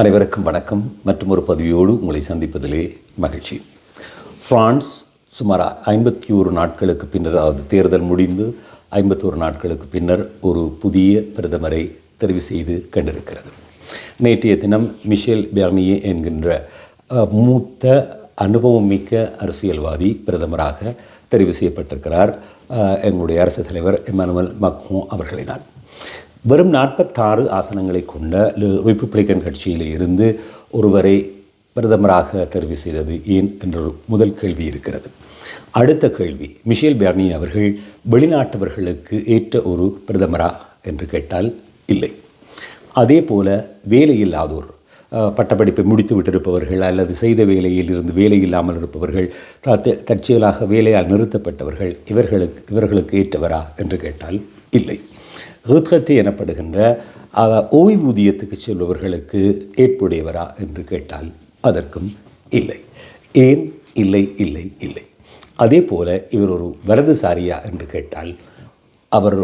அனைவருக்கும் வணக்கம். மற்றும் ஒரு பதவியோடு உங்களை சந்திப்பதிலே மகிழ்ச்சி. ஃப்ரான்ஸ் சுமார் ஐம்பத்தி ஒரு நாட்களுக்கு பின்னர் அதாவது தேர்தல் முடிந்து ஐம்பத்தோரு நாட்களுக்கு பின்னர் ஒரு புதிய பிரதமரை தெரிவு செய்து கண்டிருக்கிறது. நேற்றைய தினம் மிஷேல் பெர்னியே என்கின்ற மூத்த அனுபவம் மிக்க அரசியல்வாதி பிரதமராக தெரிவு செய்யப்பட்டிருக்கிறார். எங்களுடைய அரசு தலைவர் எமானுவல் மக்ரோன் அவர்களினால். வெறும் நாற்பத்தாறு ஆசனங்களை கொண்ட ரிப்பப்ளிக்கன் கட்சியில் இருந்து ஒருவரை பிரதமராக தெரிவு செய்தது ஏன் என்ற ஒரு முதல் கேள்வி இருக்கிறது. அடுத்த கேள்வி மிஷேல் பேர்னி அவர்கள் வெளிநாட்டவர்களுக்கு ஏற்ற ஒரு பிரதமரா என்று கேட்டால் இல்லை. அதே போல வேலையில்லாதோர் பட்டப்படிப்பை முடித்து விட்டிருப்பவர்கள் அல்லது செய்த வேலையில் இருந்து வேலை இல்லாமல் இருப்பவர்கள் தற்செயலாக வேலையால் நிறுத்தப்பட்டவர்கள் இவர்களுக்கு இவர்களுக்கு ஏற்றவரா என்று கேட்டால் இல்லை. ரித்கத்தி எனப்படுகின்ற ஓய்வூதியத்துக்கு செல்பவர்களுக்கு ஏற்புடையவரா என்று கேட்டால் அதற்கும் இல்லை. ஏன்? இல்லை இல்லை இல்லை. அதே போல இவர் ஒரு வலதுசாரியா என்று கேட்டால் அவர்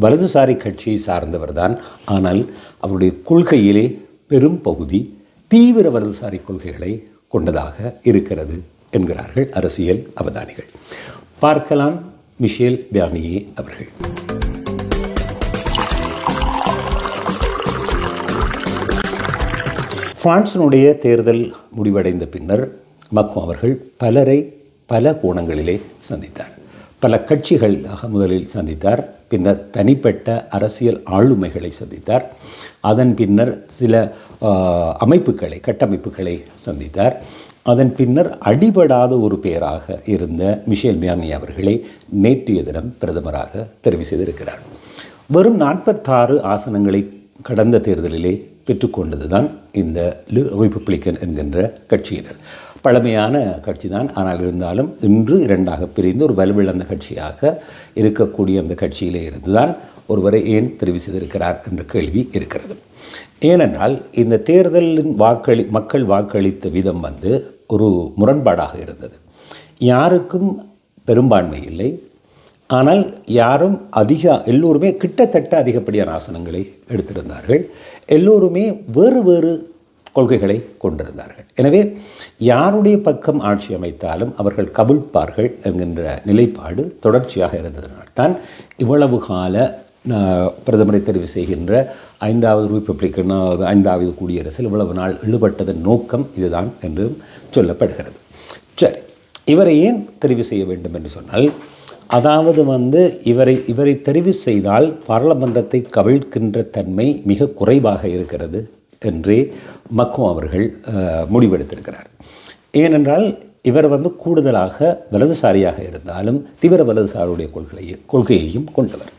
வலதுசாரி கட்சியை சார்ந்தவர்தான். ஆனால் அவருடைய கொள்கையிலே பெரும் பகுதி தீவிர வலதுசாரி கொள்கைகளை கொண்டதாக இருக்கிறது என்கிறார்கள் அரசியல் அவதானிகள். பார்க்கலாம் மிஷேல் பியானியே அவர்கள். பிரான்சினுடைய தேர்தல் முடிவடைந்த பின்னர் மக்ரோன் அவர்கள் பலரை பல கோணங்களிலே சந்தித்தார். பல கட்சிகளாக முதலில் சந்தித்தார். பின்னர் தனிப்பட்ட அரசியல் ஆளுமைகளை சந்தித்தார். அதன் பின்னர் சில அமைப்புகளை கட்டமைப்புகளை சந்தித்தார். அதன் பின்னர் அடிபடாத ஒரு பெயராக இருந்த மிஷேல் மியானி அவர்களை நேற்றைய தினம் பிரதமராக தெரிவு செய்திருக்கிறார். வெறும் நாற்பத்தாறு ஆசனங்களை கடந்த தேர்தலிலே பெற்றுக்கொண்டதுதான் இந்த லு ரிப்பப்ளிக்கன் என்கின்ற கட்சியினர். பழமையான கட்சி தான் ஆனால் இருந்தாலும் இன்று இரண்டாக பிரிந்து ஒரு வலுவிழந்த கட்சியாக இருக்கக்கூடிய அந்த கட்சியிலே இருந்துதான் ஒருவரை ஏன் தெரிவு செய்திருக்கிறார் என்ற கேள்வி இருக்கிறது. ஏனென்றால் இந்த தேர்தலின் வாக்களி மக்கள் வாக்களித்த விதம் வந்து ஒரு முரண்பாடாக இருந்தது. யாருக்கும் பெரும்பான்மை இல்லை. ஆனால் யாரும் அதிக எல்லோருமே கிட்டத்தட்ட அதிகப்படியான ஆசனங்களை எடுத்திருந்தார்கள். எல்லோருமே வேறு வேறு கொள்கைகளை கொண்டிருந்தார்கள். எனவே யாருடைய பக்கம் ஆட்சி அமைத்தாலும் அவர்கள் கவிழ்ப்பார்கள் என்கின்ற நிலைப்பாடு தொடர்ச்சியாக இருந்ததனால்தான் இவ்வளவு கால பிரதமரை தெரிவு செய்கின்ற ஐந்தாவது ரிப்பப்ளிக்கன் ஐந்தாவது குடியரசில் இவ்வளவு நாள் இழுபட்டதன் நோக்கம் இதுதான் என்று சொல்லப்படுகிறது. சரி இவரை ஏன் தெரிவு செய்ய வேண்டும் என்று சொன்னால் அதாவது வந்து இவரை இவரை தெரிவு செய்தால் பாராளுமன்றத்தை கவிழ்க்கின்ற தன்மை மிக குறைவாக இருக்கிறது என்றே மக்கோ அவர்கள் முடிவெடுத்திருக்கிறார். ஏனென்றால் இவர் வந்து கூடுதலாக வலதுசாரியாக இருந்தாலும் தீவிர வலதுசாரியுடைய கொள்கையையும் கொள்கையையும் கொண்டவர்.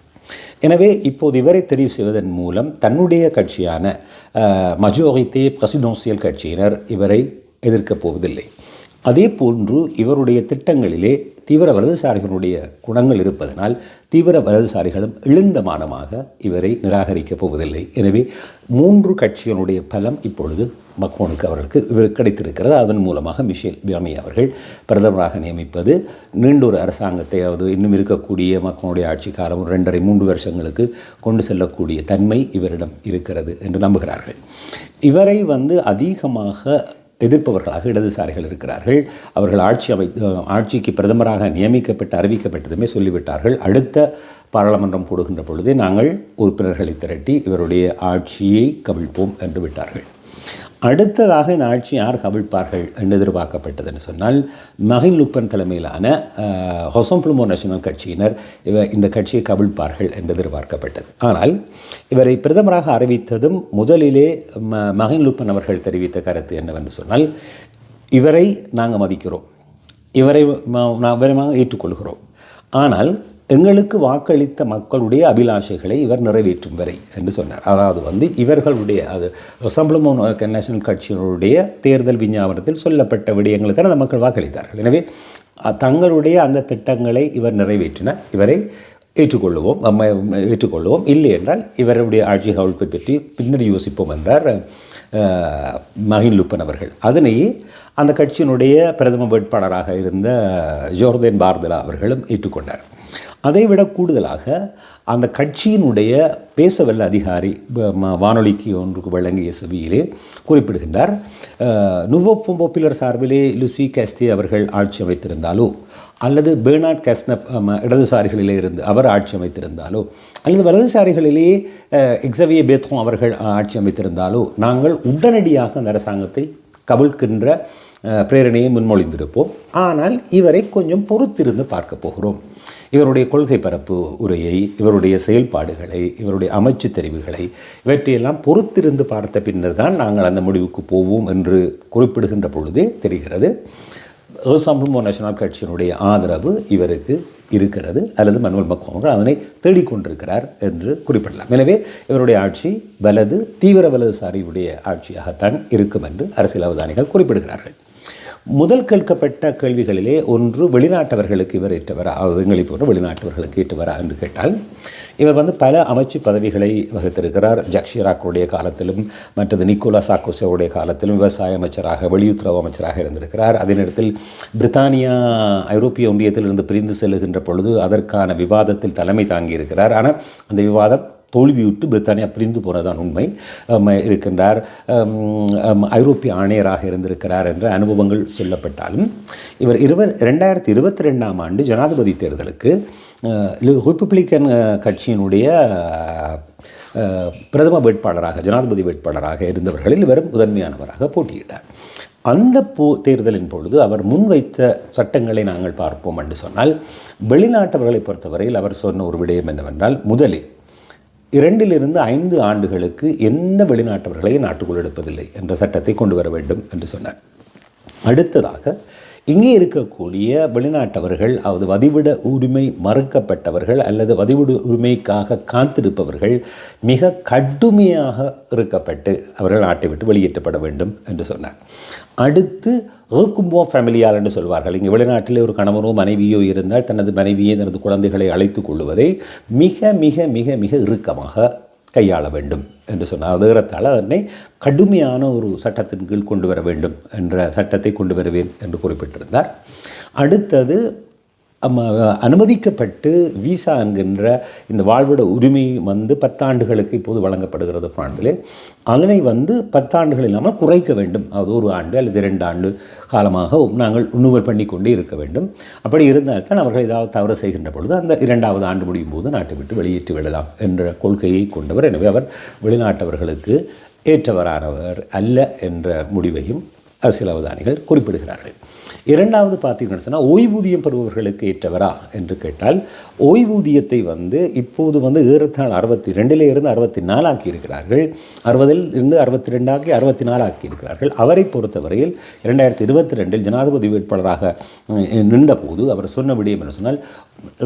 எனவே இப்போது இவரை தெரிவு செய்வதன் மூலம் தன்னுடைய கட்சியான மஜோரித்தே பிரசிடென்சியல் கட்சியினர் இவரை எதிர்க்கப் போவதில்லை. அதே போன்று இவருடைய திட்டங்களிலே தீவிர வலதுசாரிகளுடைய குணங்கள் இருப்பதனால் தீவிர வலதுசாரிகளும் எழுந்தமானமாக இவரை நிராகரிக்கப் போவதில்லை. எனவே மூன்று கட்சிகளுடைய பலம் இப்பொழுது மக்ரோனுக்கு அவர்களுக்கு இவர் கிடைத்திருக்கிறது. அதன் மூலமாக மிஷேல் பியாமி அவர்கள் பிரதமராக நியமிப்பது நீண்டொரு அரசாங்கத்தை அதாவது இன்னும் இருக்கக்கூடிய மக்களுடைய ஆட்சி காலம் ஒரு ரெண்டரை மூன்று வருஷங்களுக்கு கொண்டு செல்லக்கூடிய தன்மை இவரிடம் இருக்கிறது என்று நம்புகிறார்கள். இவரை வந்து அதிகமாக எதிர்ப்பவர்களாக இடதுசாரிகள் இருக்கிறார்கள். அவர்கள் ஆட்சி அமை ஆட்சிக்கு பிரதமராக நியமிக்கப்பட்டு அறிவிக்கப்பட்டதுமே சொல்லிவிட்டார்கள். அடுத்த பாராளுமன்றம் கூடுகின்ற பொழுதே நாங்கள் உறுப்பினர்களை திரட்டி இவருடைய ஆட்சியை கவிழ்ப்போம் என்று விட்டார்கள். அடுத்ததாக இந்த ஆட்சி யார் கவிழ்ப்பார்கள் என்று எதிர்பார்க்கப்பட்டதுன்னு சொன்னால் மகின் லுப்பன் தலைமையிலான ஹொசம்ப்ளமோ நேஷனல் கட்சியினர் இவ இந்த கட்சியை கவிழ்ப்பார்கள் என்று எதிர்பார்க்கப்பட்டது. ஆனால் இவரை பிரதமராக அறிவித்ததும் முதலிலே ம மகின் லுப்பன் அவர்கள் தெரிவித்த கருத்து என்னவென்று சொன்னால் இவரை நாங்கள் மதிக்கிறோம். இவரை ம- நான் ஏற்றுக்கொள்கிறோம். ஆனால் எங்களுக்கு வாக்களித்த மக்களுடைய அபிலாஷைகளை இவர் நிறைவேற்றும் வரை என்று சொன்னார். அதாவது வந்து இவர்களுடைய அது சம்பளமோ நேஷனல் கட்சியினுடைய தேர்தல் விஞ்ஞாபனத்தில் சொல்லப்பட்ட விடயங்களுக்கு அந்த மக்கள் வாக்களித்தார்கள். எனவே தங்களுடைய அந்த திட்டங்களை இவர் நிறைவேற்றினார். இவரை ஏற்றுக்கொள்ளுவோம் நம்ம ஏற்றுக்கொள்ளுவோம். இல்லை என்றால் இவருடைய ஆட்சி கவிழ்ப்பை பற்றி பின்னர் யோசிப்போம் என்றார் மகின் லுப்பன் அவர்கள். அதனை அந்த கட்சியினுடைய பிரதம வேட்பாளராக இருந்த ஜோர்தேன் பார்தலா அவர்களும் ஏற்றுக்கொண்டார். அதைவிட கூடுதலாக அந்த கட்சியினுடைய பேசவல்ல அதிகாரி வானொலிக்கு ஒன்றுக்கு வழங்கிய செவியிலே குறிப்பிடுகின்றார் நுவோ பாப்புலர் சார்பிலே லுசி கேஸ்தி அவர்கள் ஆட்சி அமைத்திருந்தாலோ அல்லது பேர்னாட் கேஸ்னப் இடதுசாரிகளிலே இருந்து அவர் ஆட்சி அமைத்திருந்தாலோ அல்லது வலதுசாரிகளிலேயே எக்ஸவிய பேத்ரோ அவர்கள் ஆட்சி அமைத்திருந்தாலோ நாங்கள் உடனடியாக அந்த அரசாங்கத்தை கவிழ்க்கின்ற பிரேரணையை முன்மொழிந்திருப்போம். ஆனால் இவரை கொஞ்சம் பொறுத்திருந்து பார்க்க போகிறோம். இவருடைய கொள்கை பரப்பு உரையை இவருடைய செயல்பாடுகளை இவருடைய அமைச்சு தெரிவுகளை இவற்றையெல்லாம் பொறுத்திருந்து பார்த்த பின்னர் தான் நாங்கள் அந்த முடிவுக்கு போவோம் என்று குறிப்பிடுகின்ற பொழுதே தெரிகிறது. சம்பளமோ நேஷனல் கட்சியினுடைய ஆதரவு இவருக்கு இருக்கிறது. அல்லது மனுவல் மக்ரோன் அதனை தேடிக்கொண்டிருக்கிறார் என்று குறிப்பிடலாம். எனவே இவருடைய ஆட்சி வலது தீவிர வலதுசாரியுடைய ஆட்சியாகத்தான் இருக்கும் என்று அரசியல் அவதானிகள் குறிப்பிடுகிறார்கள். முதல் கேட்கப்பட்ட கேள்விகளிலே ஒன்று வெளிநாட்டவர்களுக்கு இவர் ஏற்றவரா? அதாவது எங்களை போன்ற வெளிநாட்டவர்களுக்கு ஏற்றவரா என்று கேட்டால் இவர் வந்து பல அமைச்சு பதவிகளை வகித்திருக்கிறார். ஜக்ஷிராக்கருடைய காலத்திலும் மற்றது நிக்கோலா சாக்கோசோவுடைய காலத்திலும் விவசாய அமைச்சராக வெளியுறவு அமைச்சராக இருந்திருக்கிறார். அதே நேரத்தில் பிரித்தானியா ஐரோப்பிய ஒன்றியத்திலிருந்து பிரிந்து செல்லுகின்ற பொழுது அதற்கான விவாதத்தில் தலைமை தாங்கியிருக்கிறார். ஆனால் அந்த விவாதம் தோல்வியுற்று பிரித்தானியா பிரிந்து போனதான் உண்மை. இருக்கின்றார். ஐரோப்பிய ஆணையராக இருந்திருக்கிறார் என்ற அனுபவங்கள் சொல்லப்பட்டாலும் இவர் இருவர் ரெண்டாயிரத்தி இருபத்தி ரெண்டாம் ஆண்டு ஜனாதிபதி தேர்தலுக்கு ரிப்பப்ளிக்கன் கட்சியினுடைய பிரதம வேட்பாளராக ஜனாதிபதி வேட்பாளராக இருந்தவர்களில் இவர் முதன்மையானவராக போட்டியிட்டார். அந்த போ தேர்தலின் பொழுது அவர் முன்வைத்த சட்டங்களை நாங்கள் பார்ப்போம் என்று சொன்னால் வெளிநாட்டவர்களை பொறுத்தவரையில் அவர் சொன்ன ஒரு விடயம் என்னவென்றால் முதலில் இரண்டிலிருந்து ஐந்து ஆண்டுகளுக்கு எந்த வெளிநாட்டவர்களையும் நாட்டுக்குள் எடுப்பதில்லை என்ற சட்டத்தை கொண்டு வர வேண்டும் என்று சொன்னார். அடுத்ததாக இங்கே இருக்கக்கூடிய வெளிநாட்டவர்கள் அதாவது வதிவிட உரிமை மறுக்கப்பட்டவர்கள் அல்லது வதிவிட உரிமைக்காக காத்திருப்பவர்கள் மிக கடுமையாக இருக்கப்பட்டு அவர்கள் நாட்டை விட்டு வெளியேற்றப்பட வேண்டும் என்று சொன்னார். அடுத்து ஏக்கும்போ ஃபேமிலியால் என்று சொல்வார்கள். இங்கே வெளிநாட்டிலே ஒரு கணவனோ மனைவியோ இருந்தால் தனது மனைவியை தனது குழந்தைகளை அழைத்து கொள்வதை மிக மிக மிக மிக இறுக்கமாக கையாள வேண்டும் என்று சொன்னார். அது அதனை கடுமையான ஒரு சட்டத்தின் கீழ் கொண்டு வர வேண்டும் என்ற சட்டத்தை கொண்டு வருவேன் என்று குறிப்பிட்டிருந்தார். அடுத்தது அனுமதிக்கப்பட்டு விசா என்கின்ற இந்த வாழ்விட உரிமை வந்து பத்தாண்டுகளுக்கு இப்போது வழங்கப்படுகிறது பிரான்சிலே. அதனை வந்து பத்தாண்டுகள் இல்லாமல் குறைக்க வேண்டும். அது ஒரு ஆண்டு அல்லது இரண்டு ஆண்டு காலமாக நாங்கள் உண்ணுவல் பண்ணி கொண்டே இருக்க வேண்டும். அப்படி இருந்தால்தான் அவர்கள் ஏதாவது தவறு செய்கின்ற பொழுது அந்த இரண்டாவது ஆண்டு முடியும் போது நாட்டை விட்டு வெளியேற்றி விடலாம் என்ற கொள்கையை கொண்டவர். எனவே அவர் வெளிநாட்டவர்களுக்கு ஏற்றவரானவர் அல்ல என்ற முடிவையும் அரசியல் அவதானிகள் குறிப்பிடுகிறார்கள். இரண்டாவது பார்த்தீங்கன்னு சொன்னால் ஓய்வூதியம் பெறுபவர்களுக்கு ஏற்றவரா என்று கேட்டால் ஓய்வூதியத்தை வந்து இப்போது வந்து ஏறத்தாழ் அறுபத்தி ரெண்டிலிருந்து அறுபத்தி நாலாக்கி இருக்கிறார்கள். அறுபதில் இருந்து அறுபத்தி ரெண்டாக்கி அறுபத்தி நாலாக்கி இருக்கிறார்கள். அவரை பொறுத்தவரையில் இரண்டாயிரத்தி இருபத்தி ரெண்டில் ஜனாதிபதி வேட்பாளராக நின்றபோது அவர் சொன்ன விடயம் என்று சொன்னால்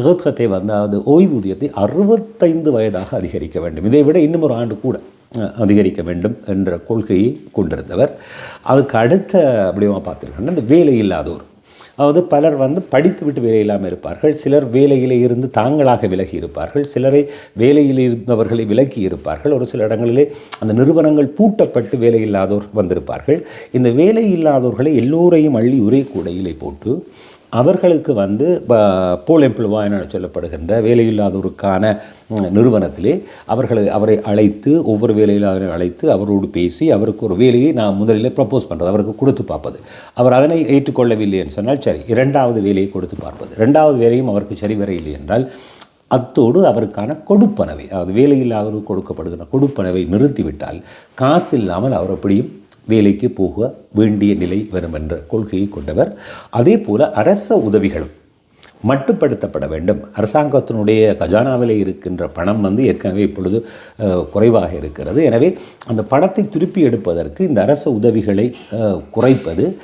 ரோத்கத்தை வந்து அதாவது ஓய்வூதியத்தை அறுபத்தைந்து வயதாக அதிகரிக்க வேண்டும். இதை விட இன்னும் ஒரு ஆண்டு கூட. அதிகரிக்க வேண்டும் என்ற கொள்கையை கொண்டிருந்தவர். அதுக்கு அடுத்த அப்படியமாக பார்த்துருக்கோம்னா இந்த வேலை இல்லாதோர் அதாவது பலர் வந்து படித்து விட்டு வேலை இல்லாமல் இருப்பார்கள். சிலர் வேலையிலே இருந்து தாங்களாக விலகி இருப்பார்கள். சிலரை வேலையில் இருந்தவர்களை விலக்கி இருப்பார்கள். ஒரு சில இடங்களிலே அந்த நிறுவனங்கள் பூட்டப்பட்டு வேலை இல்லாதோர் வந்திருப்பார்கள். இந்த வேலை இல்லாதோர்களை எல்லோரையும் அள்ளி ஒரே கூடையிலே போட்டு அவர்களுக்கு வந்து போல் எம்ப்ளாய் என சொல்லப்படுகின்ற வேலையில்லாதோருக்கான நிறுவனத்திலே அவர்களை அவரை அழைத்து ஒவ்வொரு வேலையில்லாதவரை அழைத்து அவரோடு பேசி அவருக்கு ஒரு வேலையை நான் முதலில் ப்ரப்போஸ் பண்ணுறது அவருக்கு கொடுத்து பார்ப்பது. அவர் அதனை ஏற்றுக்கொள்ளவில்லை என்று சொன்னால் சரி இரண்டாவது வேலையை கொடுத்து பார்ப்பது. இரண்டாவது வேலையும் அவருக்கு சரி வரையில்லை என்றால் அத்தோடு அவருக்கான கொடுப்பனவை அதாவது வேலையில்லாதவருக்கு கொடுக்கப்படுகிற கொடுப்பனவை நிறுத்திவிட்டால் காசு இல்லாமல் அவர் அப்படியும் வேலைக்கு போக வேண்டிய நிலை வரும் என்ற கொள்கையை கொண்டவர். அதே போல் அரச உதவிகளும் மட்டுப்படுத்தப்பட வேண்டும். அரசாங்கத்தினுடைய கஜானாவிலே இருக்கின்ற பணம் வந்து ஏற்கனவே இப்பொழுது குறைவாக இருக்கிறது. எனவே அந்த பணத்தை திருப்பி எடுப்பதற்கு இந்த அரச உதவிகளை குறைப்பது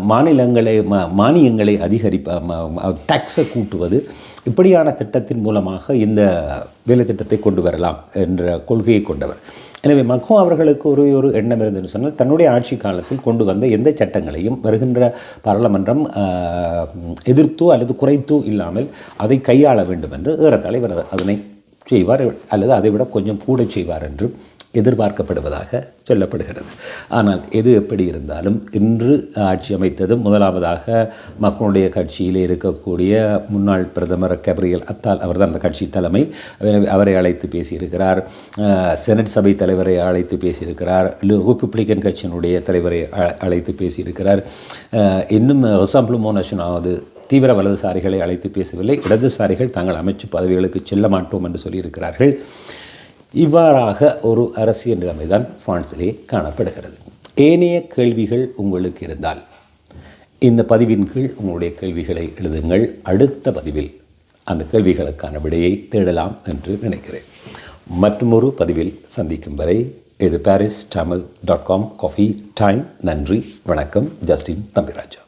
மாநிலங்களை மா- மானியங்களை அதிகரிப்ப டேக்ஸை கூட்டுவது இப்படியான திட்டத்தின் மூலமாக இந்த வேலை திட்டத்தை கொண்டு வரலாம் என்ற கொள்கையை கொண்டவர். எனவே மக்கோ அவர்களுக்கு ஒரு ஒரு எண்ணம் இருந்ததுன்னு சொன்னால் தன்னுடைய ஆட்சி காலத்தில் கொண்டு வந்த எந்த சட்டங்களையும் வருகின்ற பாராளுமன்றம் எதிர்த்தோ அல்லது குறைத்தோ இல்லாமல் அதை கையாள வேண்டும் என்று ஏற தலைவர் அதனை செய்வார் அல்லது அதை விட கொஞ்சம் கூட செய்வார் என்று எதிர்பார்க்கப்படுவதாக சொல்லப்படுகிறது. ஆனால் எது எப்படி இருந்தாலும் இன்று ஆட்சி அமைத்ததும் முதலாவதாக மக்களுடைய கட்சியிலே இருக்கக்கூடிய முன்னாள் பிரதமர் கபிரியல் அத்தால் அவர்தான் அந்த கட்சி தலைமை. அவரை அழைத்து பேசியிருக்கிறார். செனட் சபை தலைவரை அழைத்து பேசியிருக்கிறார். ரிப்பப்ளிகன் கட்சியினுடைய தலைவரை அ- அழைத்து பேசியிருக்கிறார். இன்னும் ரிசம்பிளுமோ நஷனாவது தீவிர வலதுசாரிகளை அழைத்து பேசவில்லை. இடதுசாரிகள் தாங்கள் அமைச்சு பதவிகளுக்கு செல்ல மாட்டோம் என்று சொல்லியிருக்கிறார்கள். இவ்வாறாக ஒரு அரசியல் நிலைமைதான் பிரான்சிலே காணப்படுகிறது. ஏனைய கேள்விகள் உங்களுக்கு இருந்தால் இந்த பதிவின் கீழ் உங்களுடைய கேள்விகளை எழுதுங்கள். அடுத்த பதிவில் அந்த கேள்விகளுக்கான விடையை தேடலாம் என்று நினைக்கிறேன். மற்றொரு பதிவில் சந்திக்கும் வரை இது Paris Tamil dot com coffee time நன்றி. வணக்கம். ஜஸ்டின் தம்பிராஜா.